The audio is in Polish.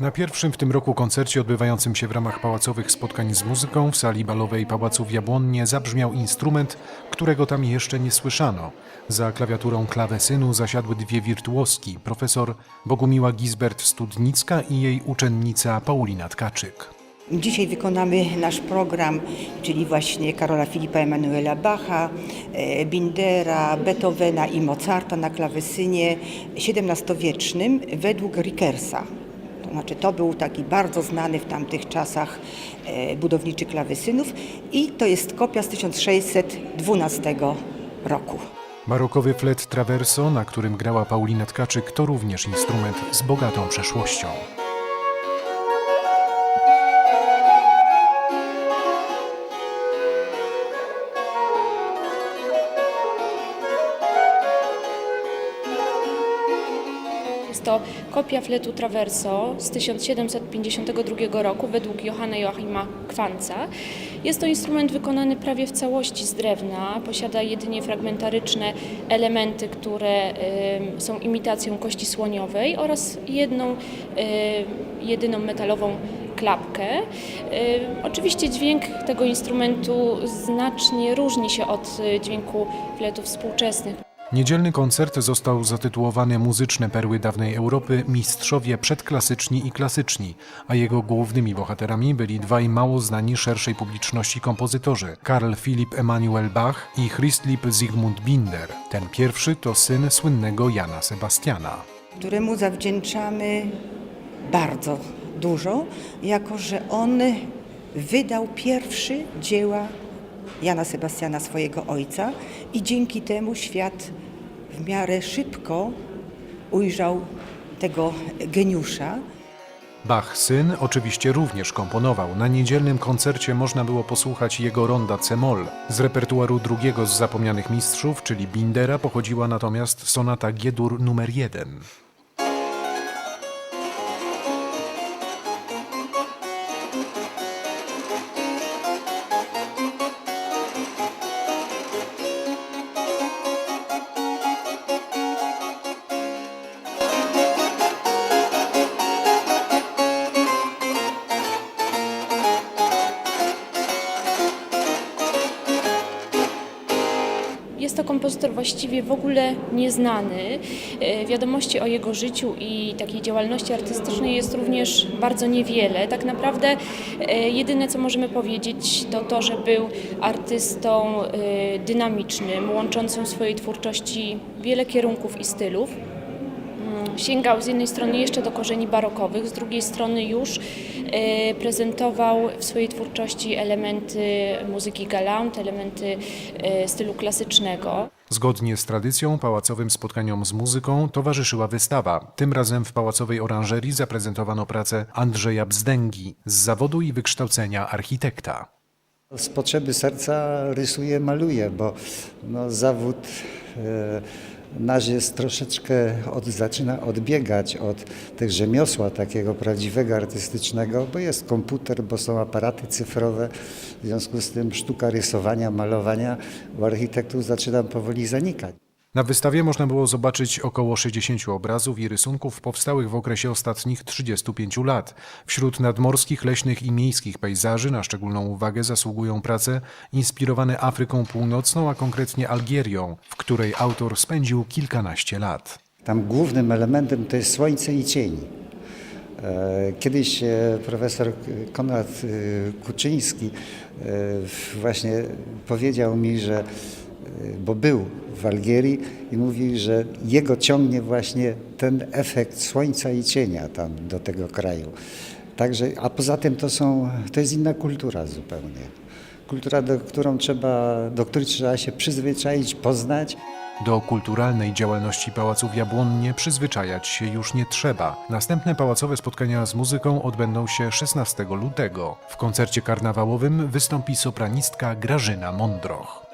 Na pierwszym w tym roku koncercie odbywającym się w ramach pałacowych spotkań z muzyką w sali balowej Pałacu w Jabłonnie zabrzmiał instrument, którego tam jeszcze nie słyszano. Za klawiaturą klawesynu zasiadły dwie wirtuoski, profesor Bogumiła Gisbert-Studnicka i jej uczennica Paulina Tkaczyk. Dzisiaj wykonamy nasz program, czyli właśnie Karola Filipa Emanuela Bacha, e, Bindera, Beethovena i Mozarta na klawesynie XVII-wiecznym według Rickersa. Znaczy to był taki bardzo znany w tamtych czasach e, budowniczy klawesynów i to jest kopia z 1612 roku. Barokowy flet traverso, na którym grała Paulina Tkaczyk, to również instrument z bogatą przeszłością. To kopia fletu Traverso z 1752 roku według Johanna Joachima Kwanza. Jest to instrument wykonany prawie w całości z drewna. Posiada jedynie fragmentaryczne elementy, które y, są imitacją kości słoniowej oraz jedną, y, jedyną metalową klapkę. Oczywiście dźwięk tego instrumentu znacznie różni się od y, dźwięku fletów współczesnych. Niedzielny koncert został zatytułowany Muzyczne perły dawnej Europy Mistrzowie przedklasyczni i klasyczni, a jego głównymi bohaterami byli dwaj mało znani szerszej publiczności kompozytorzy Karl Philipp Emanuel Bach i Christlip Zygmunt Binder. Ten pierwszy to syn słynnego Jana Sebastiana. któremu zawdzięczamy bardzo dużo, jako że on wydał pierwszy dzieła Jana Sebastiana, swojego ojca, i dzięki temu świat w miarę szybko ujrzał tego geniusza. Bach syn oczywiście również komponował. Na niedzielnym koncercie można było posłuchać jego ronda C-moll. Z repertuaru drugiego z zapomnianych mistrzów, czyli Bindera, pochodziła natomiast sonata G-dur numer 1. Jest to kompozytor właściwie w ogóle nieznany. E, Wiadomości o jego życiu i takiej działalności artystycznej jest również bardzo niewiele. Tak naprawdę e, jedyne co możemy powiedzieć to to, że był artystą e, dynamicznym, łączącym w swojej twórczości wiele kierunków i stylów. Sięgał z jednej strony jeszcze do korzeni barokowych, z drugiej strony już e, prezentował w swojej twórczości elementy muzyki galant, elementy e, stylu klasycznego. Zgodnie z tradycją pałacowym spotkaniom z muzyką towarzyszyła wystawa. Tym razem w pałacowej oranżerii zaprezentowano pracę Andrzeja Bzdęgi z zawodu i wykształcenia architekta. Z potrzeby serca rysuję, maluję, bo no, zawód e, nasz jest troszeczkę od, zaczyna odbiegać od tych rzemiosła takiego prawdziwego artystycznego, bo jest komputer, bo są aparaty cyfrowe, w związku z tym sztuka rysowania, malowania u architektów zaczyna powoli zanikać. Na wystawie można było zobaczyć około 60 obrazów i rysunków powstałych w okresie ostatnich 35 lat. Wśród nadmorskich, leśnych i miejskich pejzaży na szczególną uwagę zasługują prace inspirowane Afryką Północną, a konkretnie Algierią, w której autor spędził kilkanaście lat. Tam głównym elementem to jest słońce i cień. E, Kiedyś e, profesor Konrad e, Kuczyński właśnie powiedział mi, że bo był w Algierii i mówi, że jego ciągnie właśnie ten efekt słońca i cienia tam do tego kraju. Także, a poza tym to są, to jest inna kultura zupełnie. Kultura, do, którą trzeba, do której trzeba się przyzwyczaić, poznać. Do kulturalnej działalności Pałacu w Jabłonnie przyzwyczajać się już nie trzeba. Następne pałacowe spotkania z muzyką odbędą się 16 lutego. W koncercie karnawałowym wystąpi sopranistka Grażyna Mondroch.